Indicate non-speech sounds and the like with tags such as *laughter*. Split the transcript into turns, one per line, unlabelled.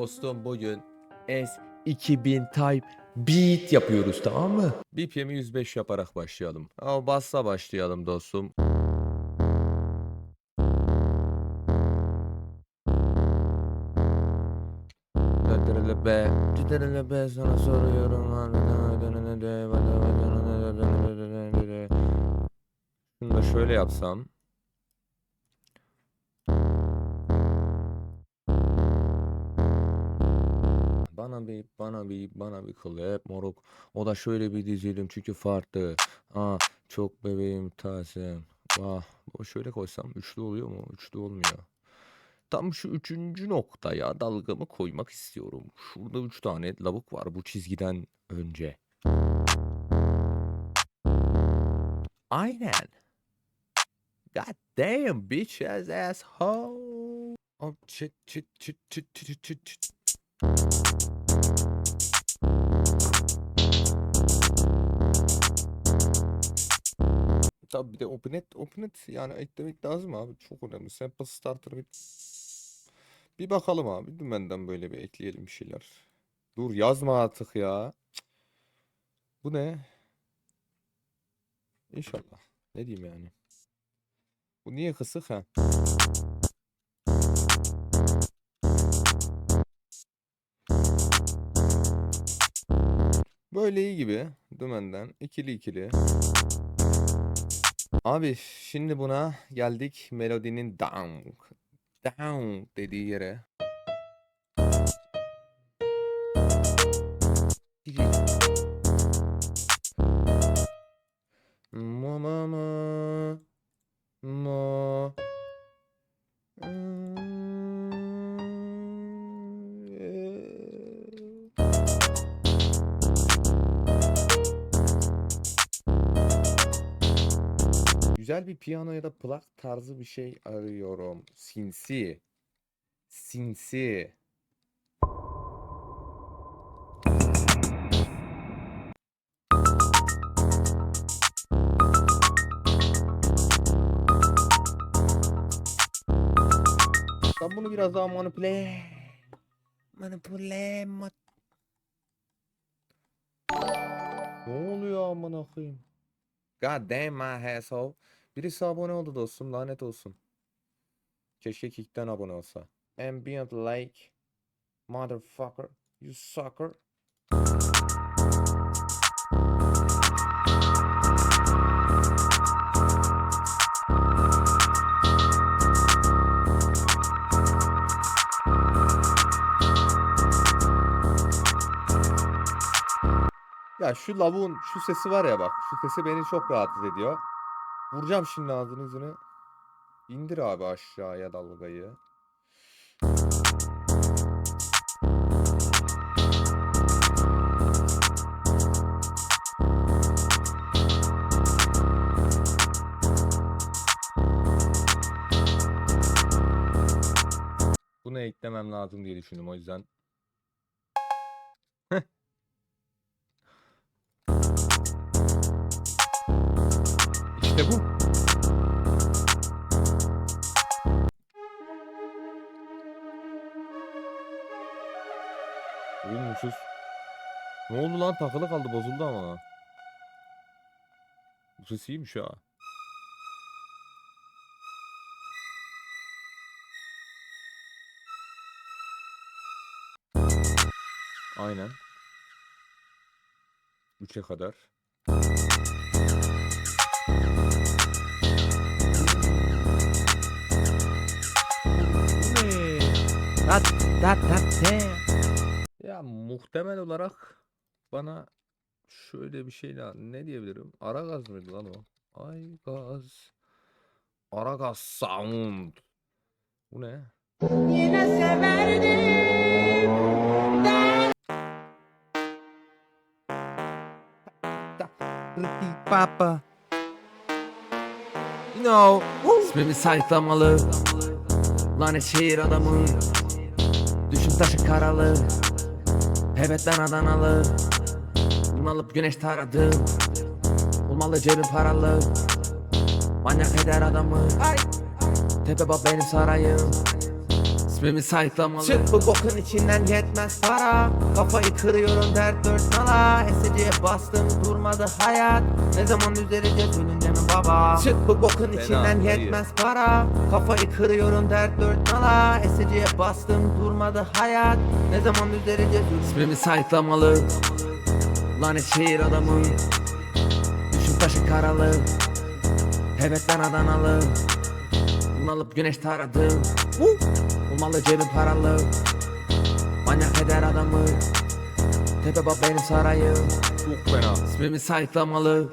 Dostum bugün S2000 Type Beat yapıyoruz tamam mı? BPM'i 105 yaparak başlayalım. Ama bassla başlayalım dostum. Be, döndürele be sana soruyorum. Şunu da şöyle yapsam. Bana bir, bana bir, bana bir klip moruk. O da şöyle bir dizelim çünkü farklı. Aa, çok bebeğim taze. Vah, bu şöyle koysam üçlü oluyor mu? Üçlü olmuyor. Tam şu üçüncü noktaya dalgamı koymak istiyorum. Şurada üç tane lavuk var bu çizgiden önce. Aynen. God damn bitch ass asshole. Oh, çıt çıt çıt çıt çıt çıt çıt. Tabii bir de OpenNet, OpenNet yani eklemek lazım abi. Çok önemli. Sample Starter bir... Bir bakalım abi. Dümenden böyle bir ekleyelim bir şeyler. Dur yazma artık ya. Bu ne? İnşallah. Ne diyeyim yani. Bu niye kısık ha? Böyle iyi gibi. Dümenden. ikili ikili. Abi şimdi buna geldik melodinin down. Down dediği yere. Güzel bir piyano ya da plak tarzı bir şey arıyorum. Sinsi. Sinsi. Ben bunu biraz daha manipüle manipüle ma- Ne oluyor amına koyayım? God damn my asshole. Birisi abone oldu dostum lanet olsun. Keşke Kick'ten abone olsa. Ambient like motherfucker you sucker. Ya şu lavuğun şu sesi var ya bak. Şu sesi beni çok rahatsız ediyor. Vuracağım şimdi ağzını yüzünü. İndir abi aşağıya dalgayı. Bunu eklemem lazım diye düşündüm o yüzden. *laughs* İşte bu. Uyumuşuz. Ne oldu lan takılı kaldı bozuldu ama. Bu ses iyiymiş ha. Aynen. 3'e kadar.
That, that, that, damn.
Ya muhtemel olarak bana şöyle bir şey lazım. Ne diyebilirim? Ara gaz mıydı lan o? Ay gaz. Ara gaz sound. Bu ne?
Yine severdim.
Papa. You know, ismimi sayıklamalı. Lanet şehir adamı. Taşı karalı. Evet ben Adanalı. Alıp güneş taradım. Olmalı cebim paralı. Manyak eder adamı. Tepe bab benim sarayım.
İsmimi sayıklamalı
Çık bu bokun içinden yetmez para Kafayı kırıyorum dert dört nala Eseciye bastım durmadı hayat Ne zaman düzeleceğiz ölünce baba. Çık bu bokun içinden yetmez para. Kafayı kırıyorum dert dört nala. Eseciye bastım durmadı hayat. Ne zaman düzeleceğiz ölünce
İsmimi sayıklamalı. Lanet şehir adamı. Düşün taşı karalı. Evet ben Adanalı. Bunalıp güneş taradım Umalı cebim paralı. Manyak eder adamı. Tepe bab benim sarayım.
Çok fena.
İsmimi sayıklamalı